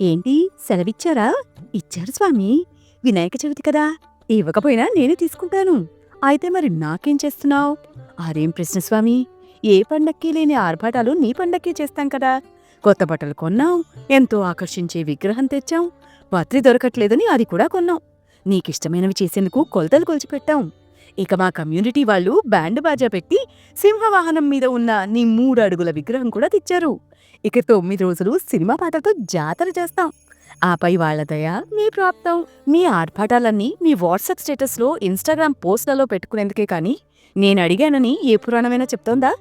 ఏంటి? సెలవిచ్చారా? ఇచ్చారు స్వామి. వినాయక చవితి కదా. ఇవ్వకపోయినా నేనే తీసుకుంటాను. అయితే మరి నాకేం చేస్తున్నావు? అరేం ప్రశ్న స్వామి. ఏ పండక్కి లేని ఆర్భాటాలు నీ పండక్కి చేస్తాం కదా. కొత్త బట్టలు కొన్నాం. ఎంతో ఆకర్షించే విగ్రహం తెచ్చాం. పత్రి దొరకట్లేదని అది కూడా కొన్నాం. నీకిష్టమైనవి చేసేందుకు కొలతలు కొలిచిపెట్టాం. ఇక మా కమ్యూనిటీ వాళ్ళు బ్యాండ్ బాజా పెట్టి సింహవాహనం మీద ఉన్న నీ మూడు అడుగుల విగ్రహం కూడా తెచ్చారు. ఇక తొమ్మిది రోజులు సినిమా పాటలతో జాతర చేస్తాం. ఆపై వాళ్ళ దయ మీ ప్రాప్తం మీ ఆర్భాటాలన్నీ మీ వాట్సాప్ స్టేటస్లో ఇన్స్టాగ్రామ్ పోస్ట్లలో పెట్టుకునేందుకే కానీ నేను అడిగానని ఏ పురాణమైనా చెప్తోందా?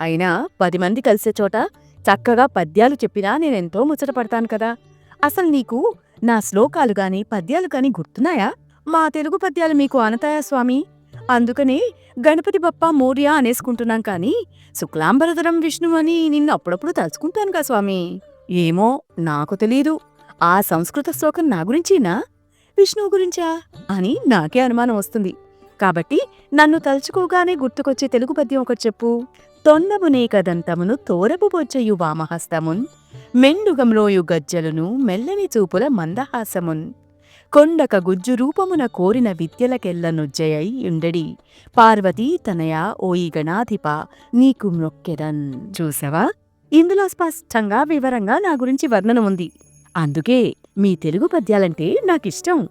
అయినా పది మంది కలిసే చోట చక్కగా పద్యాలు చెప్పినా నేనెంతో ముచ్చటపడతాను కదా. అసలు నీకు నా శ్లోకాలు గాని పద్యాలు గాని గుర్తున్నాయా? మా తెలుగు పద్యాలు మీకు అనతాయా స్వామి? అందుకనే గణపతి బప్ప మోర్య అనేసుకుంటున్నాం కానీ శుక్లాంబరధరం విష్ణు అని నిన్ను అప్పుడప్పుడు తలుచుకుంటానుగా స్వామి. ఏమో నాకు తెలీదు. ఆ సంస్కృత శ్లోకం నా గురించినా? విష్ణువు గురించా? అని నాకే అనుమానం వస్తుంది. కాబట్టి నన్ను తలుచుకోగానే గుర్తుకొచ్చే తెలుగు పద్యం ఒకటి చెప్పు. తొండమునేకదంతమును తోరపు బొజ్జయు వామహస్తమున్ మెండుగంలోయు గజ్జలును మెల్లని చూపుల మందహాసమున్. కొండక గుజ్జు రూపమున కోరిన విద్యలకెల్ల నుజ్జయై ఉండడి పార్వతీ తనయ ఓయి గణాధిప నీకు మ్రొక్కెదన్. చూసావా? ఇందులో స్పష్టంగా వివరంగా నా గురించి వర్ణన ఉంది. అందుకే మీ తెలుగు పద్యాలంటే నాకిష్టం.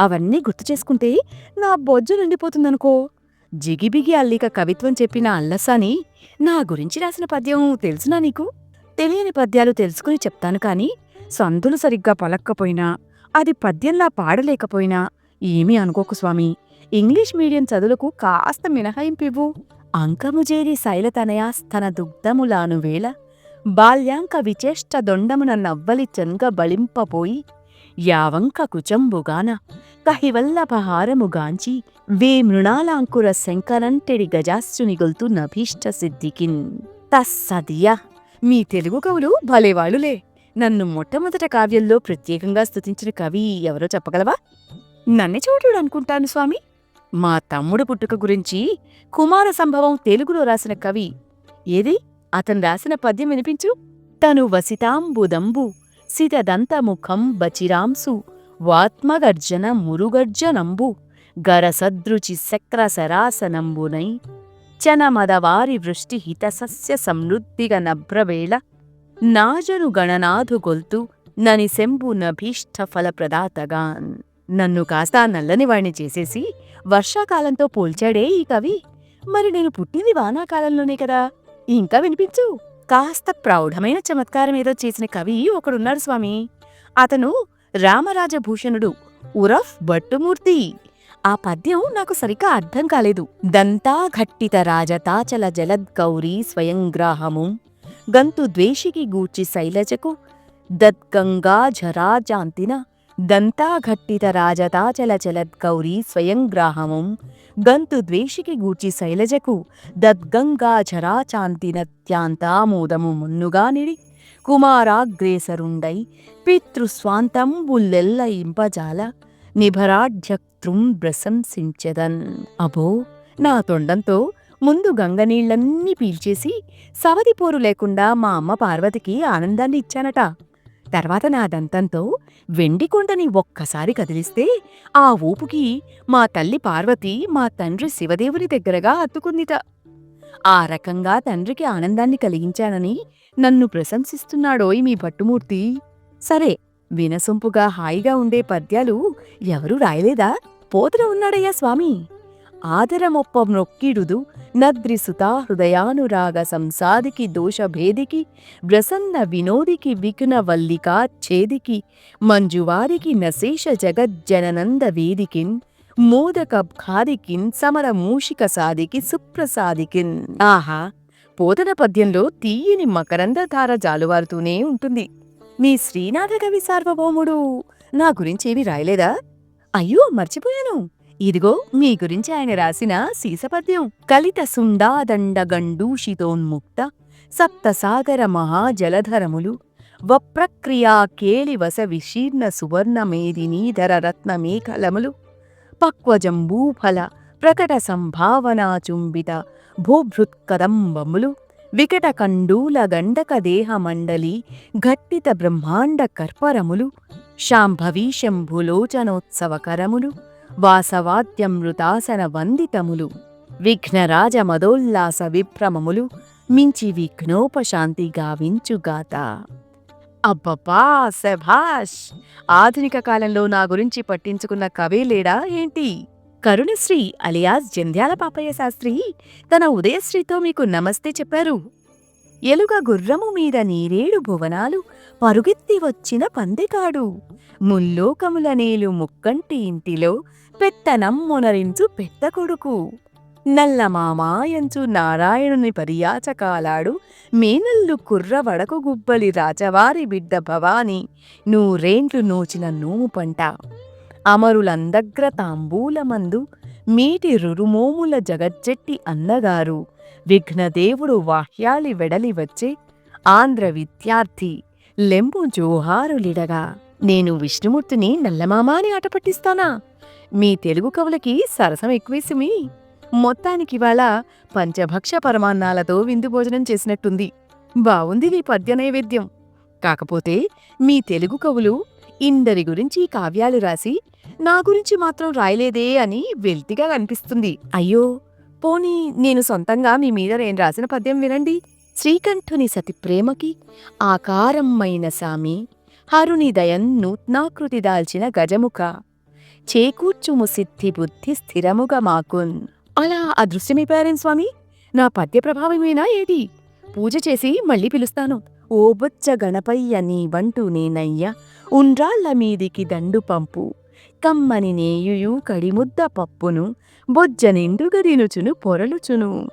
అవన్నీ గుర్తు చేసుకుంటే నా బొజ్జు నిండిపోతుందనుకో. జిగిబిగి అల్లిక కవిత్వం చెప్పిన అల్లసాని నా గురించి రాసిన పద్యం తెలుసునా నీకు? తెలియని పద్యాలు తెలుసుకుని చెప్తాను కానీ సందులు సరిగ్గా పలక్కపోయినా అది పద్యంలా పాడలేకపోయినా ఏమీ అనుకోకు స్వామి. ఇంగ్లీష్ మీడియం చదువులకు కాస్త మినహాయింపివ్వు. అంకముజేరి శైలతనయాస్తన దుగ్ధములాను వేళ బాల్యాంక విచేష్ట దొండమున నవ్వలి చెన్గ బళింపపోయి యావంక కుచంబుగాన కహివల్లపహారముగాంచి వే మృణాలాంకుర శంకరంటెడి గజాస్సునిగొల్తు నభీష్ట సిద్ధికిన్. తస్సదియా! మీ తెలుగు కవులు భలేవాళ్ళులే. నన్ను మొట్టమొదట కావ్యంలో ప్రత్యేకంగా స్తుతించిన కవి ఎవరో చెప్పగలవా? నన్నే చూడు అనుకుంటాను స్వామి. మా తమ్ముడు పుట్టుక గురించి కుమార సంభవం తెలుగులో రాసిన కవి. ఏది? అతను రాసిన పద్యం వినిపించు. తను వసితాంబుదంబు సితదంతముఖం బచిరాంసు వాత్మగర్జన మురుగర్జనంబు గరసదృచి శక్ర సరాసనంబునై చనమదవారి వృష్టి హితసస్య సమృద్ధిగ నభ్రవేళ నాజను ಗಣನಾಧುಗೊಲ್ತು గొల్తు నని శంభు నభీష్ట ఫలప్రదాతగాన్ నన్ను కాస్త నల్లనివాణ్ణి చేసేసి వర్షాకాలంతో పోల్చాడే ఈ కవి మరి నేను పుట్టింది వానాకాలంలోనే కదా ఇంకా వినిపించు కాస్త ప్రౌఢమైన చమత్కారం ఏదో చేసిన కవి ఒకడున్నాడు స్వామి అతను రామరాజభూషణుడు ఉరఫ్ భట్టుమూర్తి ఆ పద్యం నాకు సరిగ్గా అర్థం కాలేదు దంతా ఘట్టిత రాజతాచల జలద్గౌరీ స్వయంగ్రాహము గంతు ద్వేషికి గూర్చి శైలజకు దద్గంగా ఝరాజాంతిన దంతా ఘట్టిత రాజతాచల చలద్గౌరీ గంతు ద్వేషికి గూర్చి శైలజకు దద్గంగా ఝరాచాంతినత్యాంతామోదము మున్నుగానిడి కుమారాగ్రేసరుండై పితృస్వాంతంబుల్లెల్ల ఇంపజాల నిభరాఢ్యక్తృం ప్రశంసించెదన్ అబో నా తొండంతో ముందు గంగనీళ్ళన్నీ పీల్చేసి సవదిపోరు లేకుండా మా అమ్మ పార్వతికి ఆనందాన్ని ఇచ్చానట. తర్వాత నా దంతంతో వెండి కొండని ఒక్కసారి కదిలిస్తే ఆ ఊపుకి మా తల్లి పార్వతి మా తండ్రి శివదేవుని దగ్గరగా అత్తుకుందిట. ఆ రకంగా తండ్రికి ఆనందాన్ని కలిగించానని నన్ను ప్రశంసిస్తున్నాడోయ్ మీ భట్టుమూర్తి. సరే వినసొంపుగా హాయిగా ఉండే పద్యాలు ఎవరూ రాయలేదా? పోతన ఉన్నాడయ్యా స్వామి. ఆదరమొప్పం నొక్కిడుదు నద్రిసుతా హృదయానురాగ సంసాదికి దోషభేదికి ప్రసన్న వినోదికి విఘ్న వల్లికా ఛేదికి మంజువారికి నశేష జగజ్జననంద వేదికిన్ మోదక ఖాదికిన్ సమర మూషిక సాదికి సుప్రసాదికిన్. ఆహా! పోతన పద్యంలో తీయని మకరందధార జాలువారుతూనే ఉంటుంది. మీ శ్రీనాథ కవి సార్వభౌముడు నా గురించేవి రాయలేదా? అయ్యో మర్చిపోయాను. ఇదిగో మీ గురించి ఆయన రాసిన సీసపద్యం. కలిత సుండాదండ గండూషితోన్ముక్త సప్తసాగర మహాజలధరములు. వప్రక్రియా కేళివస విశీర్ణ సువర్ణమేదినీధర రత్నమేఖలములు. పక్వజంబూఫల ప్రకట సంభావనాచుంబిత భూభృత్కదంబములు. వికట కండూల గండక దేహమండలి ఘట్టిత బ్రహ్మాండ కర్పరములు. శాంభవీ శంభులోచనోత్సవకరములు. వాసవాద్యమృతాసన వందితములు విఘ్నరాజ మదోల్లాస విభ్రమములు మించి విఘ్నోపశాంతి గావించుగాత అబ్బబ్బా శభాష్! ఆధునిక కాలంలో నా గురించి పట్టించుకున్న కవి లేడా ఏంటి? కరుణశ్రీ అలియాస్ జంధ్యాల పాపయ్య శాస్త్రి తన ఉదయశ్రీతో మీకు నమస్తే చెప్పారు. ఎలుగ గుర్రము మీద నీరేడు భువనాలు పరుగెత్తి వచ్చిన పందెకాడు. ముల్లోకముల నేలు ముక్కంటి ఇంటిలో పెత్తనం మొనరించు పెద్ద కొడుకు. నల్లమామాయంచు నారాయణుని పరియాచకాలాడు మేనల్లు కుర్ర వడకు గుబ్బలి రాజవారి బిడ్డ భవాని నూరేంట్లు నోచిన నూము పంట. అమరులందగ్ర తాంబూలమందు మీటి రురుమోముల జగజ్జెట్టి అన్నగారు విఘ్నదేవుడు వాహ్యాలి వెడలి వచ్చే ఆంధ్ర విద్యార్థి లెంబు జోహారులిడగా. నేను విష్ణుమూర్తిని నల్లమామాని ఆటపట్టిస్తానా మీ తెలుగు కవులకి సరసం ఎక్కువేసుమి. మొత్తానికివాళ పంచభక్ష పరమాన్నాలతో విందు భోజనం చేసినట్టుంది. బావుంది నీ పద్య నైవేద్యం. కాకపోతే మీ తెలుగు కవులు ఇందరి గురించి కావ్యాలు రాసి నా గురించి మాత్రం రాయలేదే అని వెల్తిగా కనిపిస్తుంది అయ్యో! పోనీ నేను సొంతంగా మీ మీద నేను రాసిన పద్యం వినండి. శ్రీకంఠుని సతి ప్రేమకి ఆకారమ్మైన సామి హరుని దయన్ నూత్నాకృతి దాల్చిన గజముఖ. చేకూర్చుము సిద్ధి బుద్ధి స్థిరముగా మాకున్ అలా అదృశ్యమైపోయారేం స్వామి? నా పద్య ప్రభావమేనా ఏది? పూజ చేసి మళ్ళీ పిలుస్తాను. ఓ బొచ్చ గణపయ్య నీ వంటూ నేనయ్య. ఉండ్రాళ్ళ మీదికి దండు పంపు. కమ్మని నేయుయు కడిముద్ద పప్పును. బొజ్జ నిండుగదినుచును పొరలుచును.